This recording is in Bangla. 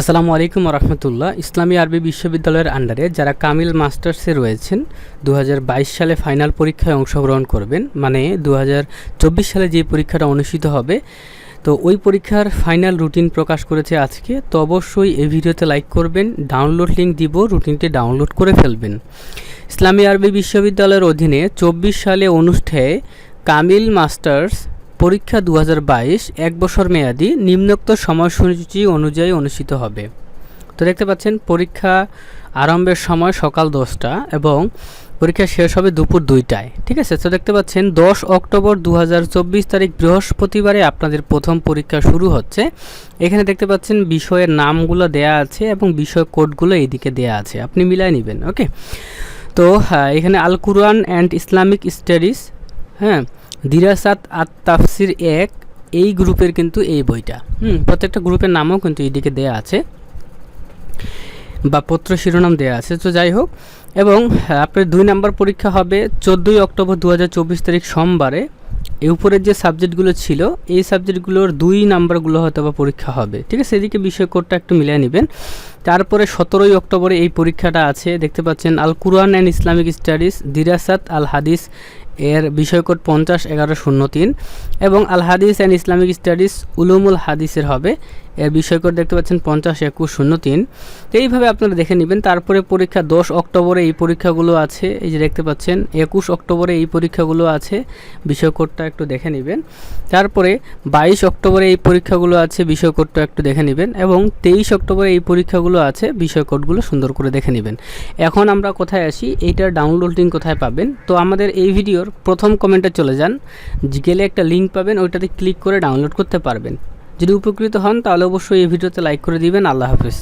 আসসালামু আলাইকুম রহমতুল্লাহ ইসলামী আরবি বিশ্ববিদ্যালয়ের আন্ডারে যারা কামিল মাস্টার্সে রয়েছেন দু হাজার বাইশ সালে ফাইনাল পরীক্ষায় অংশগ্রহণ করবেন মানে দু হাজার চব্বিশ সালে যে পরীক্ষাটা অনুষ্ঠিত হবে, তো ওই পরীক্ষার ফাইনাল রুটিন প্রকাশ করেছে আজকে। তো অবশ্যই এই ভিডিওতে লাইক করবেন, ডাউনলোড লিঙ্ক দিব, রুটিনটি ডাউনলোড করে ফেলবেন। ইসলামী আরবি বিশ্ববিদ্যালয়ের অধীনে চব্বিশ সালে অনুষ্ঠেয় কামিল মাস্টার্স পরীক্ষা দু এক বছর মেয়াদি নিম্নোক্ত সময়সূচি অনুযায়ী অনুষ্ঠিত হবে। তো দেখতে পাচ্ছেন পরীক্ষা আরম্ভের সময় সকাল দশটা এবং পরীক্ষা শেষ হবে দুপুর দুইটায়। ঠিক আছে? তো দেখতে পাচ্ছেন দশ অক্টোবর দু হাজার চব্বিশ তারিখ বৃহস্পতিবারে আপনাদের প্রথম পরীক্ষা শুরু হচ্ছে। এখানে দেখতে পাচ্ছেন বিষয়ের নামগুলো দেয়া আছে এবং বিষয় কোডগুলো এইদিকে দেয়া আছে। আপনি মিলাই নেবেন ওকে? তো হ্যাঁ, এখানে Al Quran and Islamic studies হ্যাঁ? দিরাসাত আত তাফসির এক এই গ্রুপের কিন্তু এই বইটা। হুম প্রত্যেকটা গ্রুপের নামও কিন্তু এইদিকে দেয়া আছে বা পত্র শিরোনাম দেওয়া আছে তো যাই হোক। এবং হ্যাঁ, আপনার দুই নাম্বার পরীক্ষা হবে চোদ্দোই অক্টোবর দু হাজার চব্বিশ তারিখ সোমবারে। এই উপরের যে সাবজেক্টগুলো ছিল এই সাবজেক্টগুলোর দুই নাম্বারগুলো হয়তো বা পরীক্ষা হবে। ঠিক আছে এদিকে বিষয় কোডটা একটু মিলিয়ে নেবেন। তারপরে সতেরোই অক্টোবরে এই পরীক্ষাটা আছে দেখতে পাচ্ছেন Al Quran and Islamic studies দিরাসাত আল হাদিস এর বিষয় কোড পঞ্চাশ এগারো শূন্য তিন এবং আল হাদিস অ্যান্ড ইসলামিক স্টাডিজ উলুমুল হাদিসের হবে। এর বিষয় কোড দেখতে পাচ্ছেন পঞ্চাশ একুশ শূন্য তিন। তো এইভাবে আপনারা দেখে নেবেন। তারপরে পরীক্ষা দশ অক্টোবরে এই পরীক্ষাগুলো আছে। এই যে দেখতে পাচ্ছেন, একুশ অক্টোবরে এই পরীক্ষাগুলো আছে। বিষয় কোডটা একটু দেখে নেবেন। তারপরে বাইশ অক্টোবরে এই পরীক্ষাগুলো আছে। বিষয় কোডটা একটু দেখে নেবেন এবং তেইশ অক্টোবরে এই পরীক্ষাগুলো আছে। বিষয় কোডগুলো সুন্দর করে দেখে নেবেন। এখন আমরা কোথায় আসি? এইটার ডাউনলোড কোথায় পাবেন? তো আমাদের এই ভিডিওর প্রথম কমেন্টে চলে যান। গেলে একটা লিঙ্ক পাবেন, ওইটাতে ক্লিক করে ডাউনলোড করতে পারবেন। যদি উপকৃত হন, তাহলে অবশ্যই এই ভিডিওতে লাইক করে দিবেন। আল্লাহ হাফিজ।